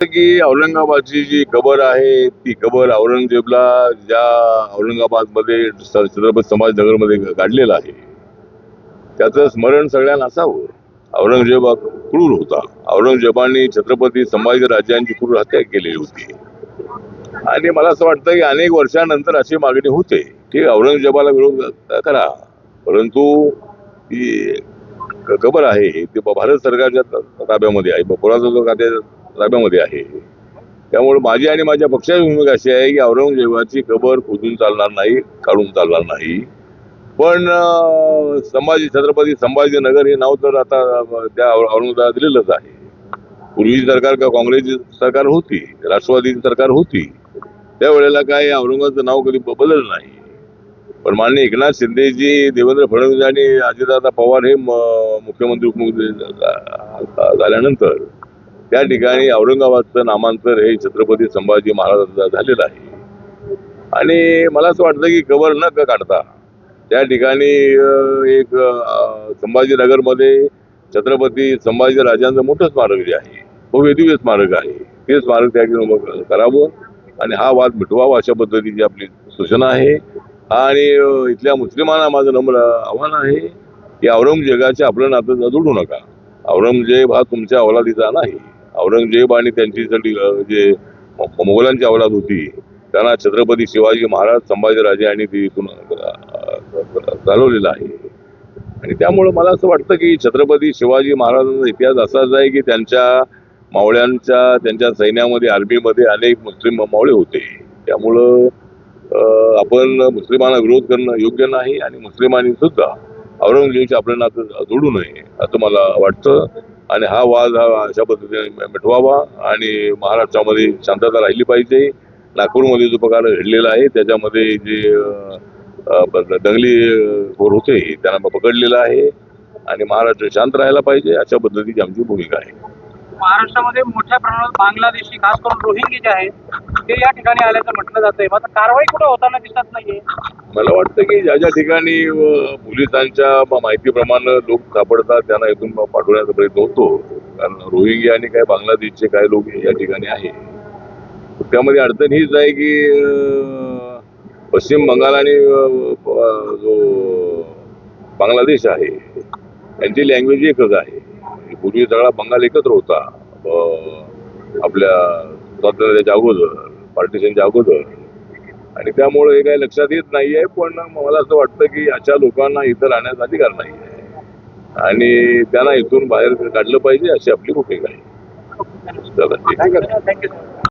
की औरंगाबादची जी कबर आहे ती कबर औरंगजेबला ज्या औरंगाबादमध्ये छत्रपती छत्रपती नगरमध्ये काढलेला आहे त्याचं स्मरण सगळ्यांना असावं औरंगजेब हा क्रूर होता. औरंगजेबाने छत्रपती संभाजी राजांची क्रूर हत्या केलेली होती. आणि मला असं वाटतं की अनेक वर्षानंतर अशी मागणी होते की औरंगजेबाला विरोध करा. परंतु ती कबर आहे ती भारत सरकारच्या ताब्यामध्ये आहे. पुरातत्व खात्याच्या ताब्यामध्ये आहे. त्यामुळे माझी आणि माझ्या पक्षाची भूमिका अशी आहे की औरंगजेबाची कबर खोदून चालणार नाही काढून चालणार नाही. पण संभाजी छत्रपती संभाजीनगर हे नाव तर आता त्या औरंगजेबाला दिलेलंच आहे. पूर्वीची सरकार का काँग्रेसची सरकार होती राष्ट्रवादीची सरकार होती. त्यावेळेला काय औरंगाबादचं नाव कधी बदललं नाही. पण माननीय एकनाथ शिंदेजी देवेंद्र फडणवीस आणि अजितदादा पवार हे मुख्यमंत्री उपमुख्यमंत्री झा- झाल्यानंतर त्या ठिकाणी औरंगाबादचं नामांतर हे छत्रपती संभाजी महाराजांचं झालेलं आहे. आणि मला असं वाटतं की कवर न काढता त्या ठिकाणी एक संभाजीनगरमध्ये छत्रपती संभाजी राजांचं मोठं स्मारक जे आहे भव्यदिव्य स्मारक आहे ते स्मारक त्या ठिकाणी करावं आणि हा वाद मिटवावा अशा पद्धतीची आपली सूचना आहे. आणि इथल्या मुस्लिमांना माझं नम्र आव्हान आहे की औरंगजेबाचे आपलं नातं जोडू नका. औरंगजेब हा तुमच्या अवलादीचा नाही. औरंगजेब आणि त्यांची जे मुघलांची मोगलांची अवलाद होती त्यांना छत्रपती शिवाजी महाराज संभाजीराजे आणि ती इथून चालवलेलं आहे. आणि त्यामुळं मला असं वाटतं की छत्रपती शिवाजी महाराजांचा इतिहास असाच आहे की त्यांच्या मावळ्यांच्या त्यांच्या सैन्यामध्ये आर्मीमध्ये अनेक मुस्लिम मावळे होते. त्यामुळं आपण मुस्लिमांना विरोध करणं योग्य नाही आणि मुस्लिमांनी सुद्धा औरंगजेबच्या आपल्या नातं जोडू नये असं मला वाटतं. आणि हा वाद हा अशा पद्धतीने मिटवावा आणि महाराष्ट्रामध्ये शांतता राहिली पाहिजे. नागपूरमध्ये जो प्रकार घडलेला आहे त्याच्यामध्ये जे दंगली खोर होते त्यांना पकडलेलं आहे आणि महाराष्ट्र शांत राहायला पाहिजे अशा पद्धतीची आमची भूमिका आहे. महाराष्ट्रामध्ये मोठ्या प्रमाणात बांगलादेशी खास करून रोहिंगी जे आहेत. ते या ठिकाणी आल्याचं म्हटलं जातंय. मात्र कारवाई कुठे होताना दिसत नाहीये. मला वाटतं की ज्या ज्या ठिकाणी पोलिसांच्या माहितीप्रमाणे लोक सापडतात त्यांना इथून पाठवण्याचा प्रयत्न होतो. कारण रोहिंग्या आणि काय बांगलादेशचे काही लोक या ठिकाणी आहे. त्यामध्ये अडचण हीच आहे की पश्चिम बंगाल आणि जो बांगलादेश आहे त्यांची लँग्वेज एकच आहे. पूर्वी सगळा बंगाल एकत्र होता. आपल्या स्वातंत्र्याच्या अगोदर. पार्टिशनच्या अगोदर. आणि त्यामुळे हे काही लक्षात येत नाहीये पण मला असं वाटतं की अशा लोकांना इथं राहण्याचा अधिकार नाही आहे आणि त्यांना इथून बाहेर काढलं पाहिजे अशी आपली भूमिका आहे. चला ठीक आहे. थँक्यू.